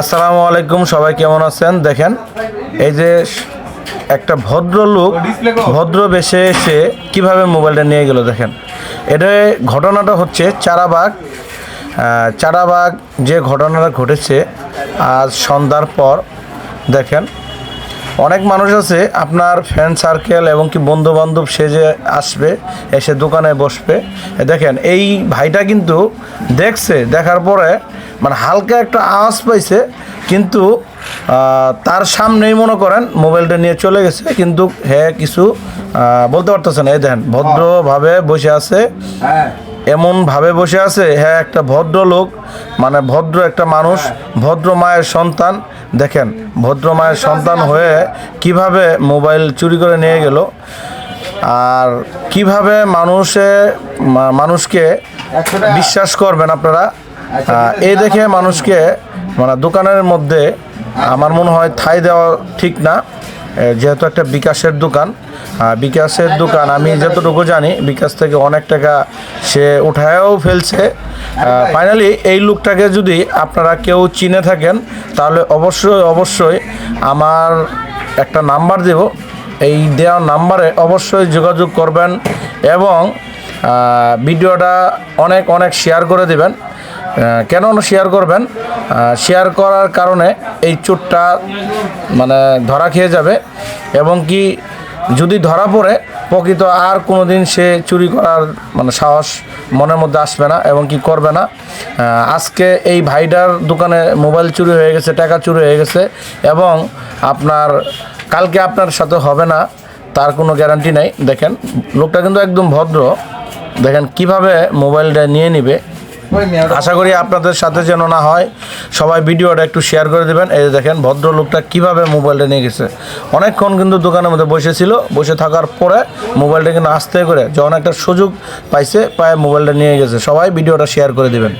আসসালামু আলাইকুম, সবাই কেমন আছেন? দেখেন, এই যে একটা ভদ্রলোক ভদ্র বেশে এসে কীভাবে মোবাইলটা নিয়ে গেল দেখেন। এটা ঘটনাটা হচ্ছে চারাবাগ চারাবাগ যে ঘটনাটা ঘটেছে, আজ সন্ধ্যার পর, দেখেন অনেক মানুষ আছে আপনার ফ্রেন্ড সার্কেল এবং কি বন্ধু বান্ধব সেজে আসবে এসে দোকানে বসবে। দেখেন এই ভাইটা কিন্তু দেখছে দেখার পরে মানে হালকা একটা আওয়াজ পাইছে কিন্তু তার সামনেই মনে করেন মোবাইলটা নিয়ে চলে গেছে কিন্তু হ্যাঁ কিছু বলতে পারতেছে না। এই দেখেন ভদ্রভাবে বসে আছে। হ্যাঁ এমন ভাবে বসে আছে হ্যাঁ একটা ভদ্র লোক মানে ভদ্র একটা মানুষ, ভদ্র মায়ের সন্তান। দেখেন, ভদ্র মায়ের সন্তান হয়ে কীভাবে মোবাইল চুরি করে নিয়ে গেল, আর কীভাবে মানুষে মানুষকে বিশ্বাস করবেন আপনারা? এই দেখে মানুষকে মানে দোকানের মধ্যে, আমার মনে হয় থাই দেওয়া ঠিক না। যেহেতু একটা বিকাশের দোকান বিকাশের দোকান আমি যতটুকু জানি, বিকাশ থেকে অনেক টাকা সে উঠায়ও ফেলছে। ফাইনালি এই লোকটাকে যদি আপনারা কেউ চিনে থাকেন, তাহলে অবশ্যই অবশ্যই আমার একটা নাম্বার দেব। এই দেওয়া নাম্বারে অবশ্যই যোগাযোগ করবেন এবং ভিডিওটা অনেক অনেক শেয়ার করে দেবেন। কেন শেয়ার করবেন? শেয়ার করার কারণে এই চোরটা মানে ধরা খেয়ে যাবে এবং কি যদি ধরা পড়ে, প্রকৃত আর কোনো দিন সে চুরি করার মানে সাহস মনের মধ্যে আসবে না এবং কি করবে না। আজকে এই ভাইডার দোকানে মোবাইল চুরি হয়ে গেছে, টাকা চুরি হয়ে গেছে এবং আপনার, কালকে আপনার সাথে হবে না, তার কোনো গ্যারান্টি নাই। দেখেন, লোকটা কিন্তু একদম ভদ্র। দেখেন কীভাবে মোবাইলটা নিয়ে নিবে। আশা করি আপনাদের সাথে যেন না হয়, সবাই ভিডিওটা একটু শেয়ার করে দেবেন। এই দেখেন, ভদ্রলোকটা কীভাবে মোবাইলটা নিয়ে গেছে। অনেকক্ষণ কিন্তু দোকানের মধ্যে বসেছিল, বসে থাকার পরে মোবাইলটা কিন্তু আসতে করে, যখন একটা সুযোগ পাইছে, পায়ে মোবাইলটা নিয়ে গেছে। সবাই ভিডিওটা শেয়ার করে দেবেন।